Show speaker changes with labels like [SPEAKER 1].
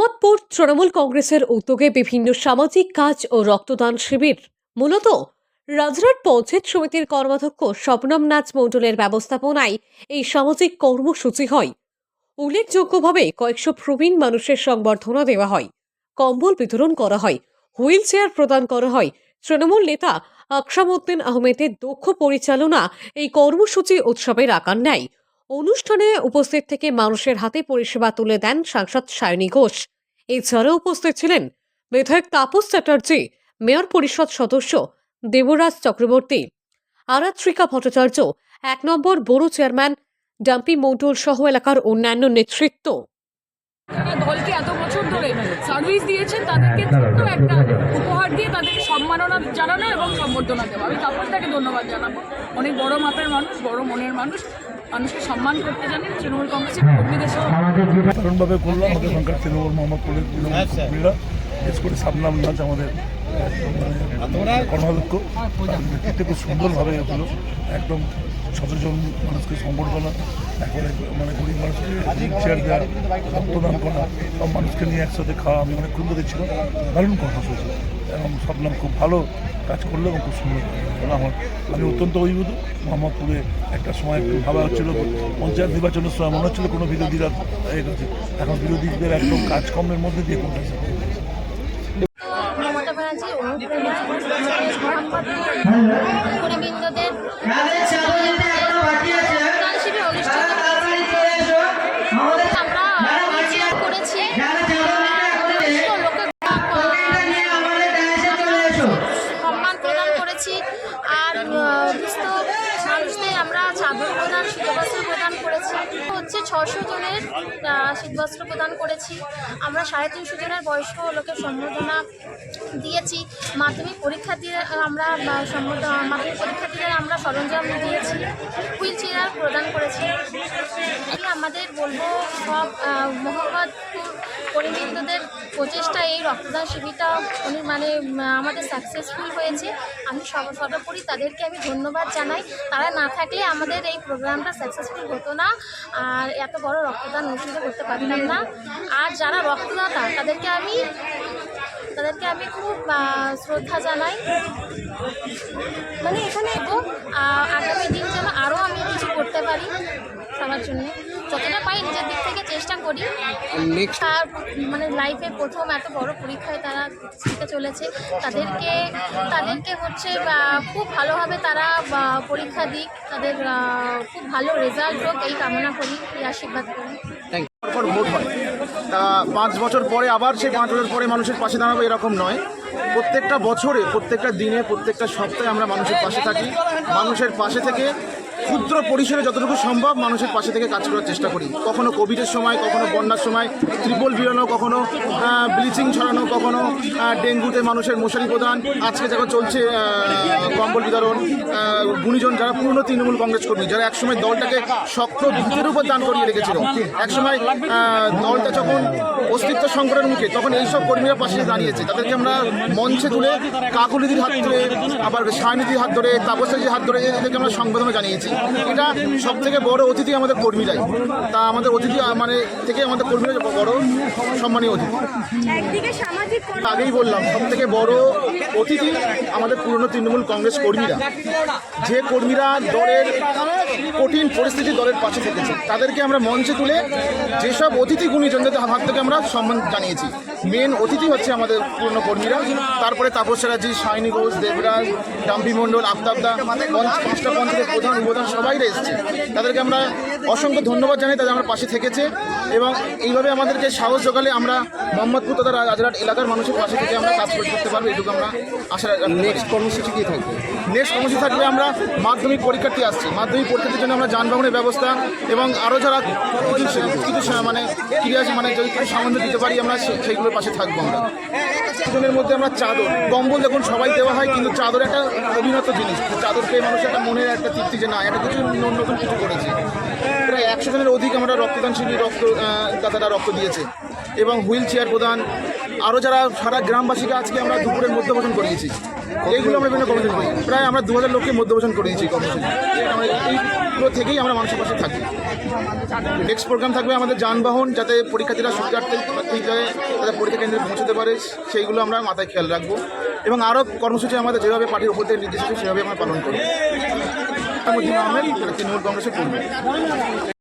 [SPEAKER 1] মোহাম্মদপুর তৃণমূল কংগ্রেসের উদ্যোগে বিভিন্ন সামাজিক কাজ ও রক্তদান শিবির। মূলত রাজরাট পঞ্চায়েত সমিতির কর্মাধ্যক্ষ স্বপ্নম নাচ মণ্ডলের ব্যবস্থাপনায় এই সামাজিক কর্মসূচি হয়। উল্লেখযোগ্যভাবে কয়েকশো প্রবীণ মানুষের সংবর্ধনা দেওয়া হয়। কম্বল বিতরণ করা হয়। হুইল চেয়ার প্রদান করা হয়। তৃণমূল নেতা আকসামউদ্দিন আহমেদের দক্ষ পরিচালনা এই কর্মসূচি উৎসবের আকার নেয়। অনুষ্ঠানে উপস্থিত থেকে মানুষের হাতে পরিষেবা তুলে দেন সাংসদ সায়নী ঘোষ। এছাড়াও উপস্থিত ছিলেন বিধায়ক তাপস চ্যাটার্জি মেয়র পরিষদ সদস্য দেবরাজ চক্রবর্তী আরাত্রিকা ভট্টাচার্য এক নম্বর বড় চেয়ারম্যান ডাম্পি মন্ডল সহ এলাকার অন্যান্য নেতৃত্ব।
[SPEAKER 2] যারা দলকে এত বছর ধরে সার্ভিস দিয়েছেন তাদেরকে ছোট্ট একটা উপহার দিয়ে তাদেরকে সম্মাননা জানানো এবং সম্বর্ধনা দেওয়া। আমি তাপসদাকে ধন্যবাদ জানাব। অনেক বড় মাপের মানুষ বড় মনের মানুষ। মানুষকে সম্মান করতে জানেন তৃণমূল কংগ্রেসের কর্মীদের
[SPEAKER 3] সাধারণভাবে করলাম আমাদের এখানকার তৃণমূল মোহাম্মদপুরের তৃণমূল কর্মীরা। বিশেষ করে সাবনাম নাচ আমাদের। মানে কর্মাধ্যক্ষ। নেতৃত্বে খুব সুন্দরভাবে হলো একদম সচেতন মানুষকে সম্বর্ধনা মানে গরিব মানুষকে চেয়ার দেওয়া রক্তদান করা সব মানুষকে নিয়ে একসাথে খাওয়া আমি অনেক ক্ষুদ্র দেখছিলাম দারুণ কর্মসূচি এবং ভাবলাম খুব ভালো। কাজ করল এবং খুব সুন্দর আমার আমি অত্যন্ত অভিভূত মোহাম্মদপুরে একটা সময় একটু ভাবা হচ্ছিল পঞ্চায়েত নির্বাচনের সময় মনে হচ্ছিল কোনো বিরোধীরা এখন বিরোধীদের একদম কাজকর্মের মধ্যে দিয়ে কোনটা
[SPEAKER 4] ছশো জনের শীতবস্ত্র প্রদান করেছি। আমরা সাড়ে তিনশো জনের বয়স্ক লোকের সম্বর্ধনা দিয়েছি। মাধ্যমিক পরীক্ষার্থীদের আমরা মাধ্যমিক পরীক্ষার্থীদের আমরা সরঞ্জাম দিয়েছি, হুইল চেয়ার প্রদান করেছি। আমি আমাদের বলব সব মোহাম্মদপুর কর্মীবৃন্দদের প্রচেষ্টা এই রক্তদান শিবিরটা মানে আমাদের সাকসেসফুল হয়েছে। আমি সর্ব- সর্বোপরি তাদেরকে আমি ধন্যবাদ জানাই। তারা না থাকলে আমাদের এই প্রোগ্রামটা সাকসেসফুল হতো না। আর এত বড় রক্তদান অনুষ্ঠিত করতে পারতাম না। আর যারা রক্তদাতা, তাদেরকে আমি তাদেরকে আমি খুব শ্রদ্ধা জানাই। মানে এখানে আগামী দিন যেন আরও আমি কিছু করতে পারি সবার জন্য। যতটা পাই নিজের দিক থেকে চেষ্টা করি। তার মানে লাইফে প্রথম এত বড় পরীক্ষায় তারা দিতে চলেছে। তাদেরকে তাদেরকে হচ্ছে খুব ভালোভাবে তারা পরীক্ষা দিক। তাদের খুব ভালো রেজাল্ট হোক এই কামনা করি এই আশীর্বাদ করি।
[SPEAKER 5] পর ভোট হয়। তা পাঁচ বছর পরে আবার সেই পাঁচ বছর পরে মানুষের পাশে দাঁড়াবো এরকম নয়। প্রত্যেকটা বছরে প্রত্যেকটা দিনে প্রত্যেকটা সপ্তাহে আমরা মানুষের পাশে থাকি। মানুষের পাশে থেকে ক্ষুদ্র পরিসরে যতটুকু সম্ভব মানুষের পাশে থেকে কাজ করার চেষ্টা করি। কখনো কোভিডের সময়, কখনো বন্যার সময়, ত্রিপল বিড়ানো কখনো ব্লিচিং ছড়ানো, কখনো ডেঙ্গুতে মানুষের মশারি প্রদান। আজকে যখন চলছে কম্বল বিতরণ গুণীজন যারা পুরনো তৃণমূল কংগ্রেস কর্মী, যারা একসময় দলটাকে শক্ত ভিতের উপর দান করিয়ে রেখেছিল, একসময় দলটা যখন অস্তিত্ব সংকটের মুখে, তখন এইসব কর্মীরা পাশে দাঁড়িয়েছে। তাদেরকে আমরা মঞ্চে তুলে কাকুলিদির হাত ধরে, আবার সায়নিধির হাত ধরে তাপসাজির হাত ধরে, এদেরকে আমরা সংবেদনা জানিয়েছি। এটা সব থেকে বড় অতিথি আমাদের কর্মীরাই তা আমাদের অতিথি মানে থেকে আমাদের কর্মীরা বড় সম্মানীয় অতিথি। আগেই বললাম সব থেকে বড় অতিথি আমাদের পুরনো তৃণমূল কংগ্রেস কর্মীরা। যে কর্মীরা দলের কঠিন পরিস্থিতি দলের পাশে থেকেছে তাদেরকে আমরা মঞ্চে তুলে যেসব অতিথি গুণীজনদের হাত থেকে আমরা সম্মান জানিয়েছি। মেন অতিথি হচ্ছে আমাদের পুরনো কর্মীরা। তারপরে তাপস চ্যাটার্জি সাইনি ঘোষ দেবরাজ ডাম্পি মণ্ডল আফতাবদা পাঁচটা পঞ্চায়েতের প্রধান উপধান সবাই এসেছে। তাদেরকে আমরা অসংখ্য ধন্যবাদ জানাই তাদের আমার পাশে থেকেছে এবং এইভাবে আমাদেরকে সাহস জোগালে আমরা মোহাম্মদপুর তথা রাজরাট এলাকার মানুষের পাশে থেকে আমরা কাজ করে করতে পারব এটুকু আমরা আশা নেক্সট কর্মসূচি কী থাকবে? নেক্সট কর্মসূচি থাকবে আমরা মাধ্যমিক পরীক্ষার্থী আসছি। মাধ্যমিক পরীক্ষার্থীর জন্য আমরা যানবাহনের ব্যবস্থা এবং আরও যারা কিছু কিছু মানে ক্রিয়া মানে যদি কিছু সামান্য দিতে পারি আমরা সেইগুলোর পাশে থাকব আমরা। কিছুজনের মধ্যে আমরা চাদর। কম্বল দেখুন সবাই দেওয়া হয় কিন্তু চাদর একটা অভিনত জিনিস। চাদর পেয়ে মানুষের একটা মনের একটা তৃপ্তি যে না একটা কিছু নতুন কিছু করেছে। প্রায় একশো জনের অধিক আমরা রক্তদান শিবির রক্ত দাতারা রক্ত দিয়েছে। এবং হুইল চেয়ার প্রদান আরও যারা সারা গ্রামবাসীকে আজকে আমরা দুপুরের মধ্যভোজন করিয়েছি এইগুলো আমরা বিভিন্ন কর্মসূচি করি। প্রায় আমরা দু হাজার লোককে মধ্যভোজন করিয়েছি কর্মসূচি আমরা এই থেকেই আমরা মানুষের পাশে থাকি। নেক্সট প্রোগ্রাম থাকবে আমাদের যানবাহন, যাতে পরীক্ষার্থীরা ঠিক জায়গায় তাদের পরীক্ষা কেন্দ্রে পৌঁছতে পারে, সেইগুলো আমরা মাথায় খেয়াল রাখব। এবং আরও কর্মসূচি আমাদের যেভাবে পার্টির উপর থেকে নির্দেশ সেভাবে আমরা পালন করব আহমেদ তৃণমূল কংগ্রেসের কর্মী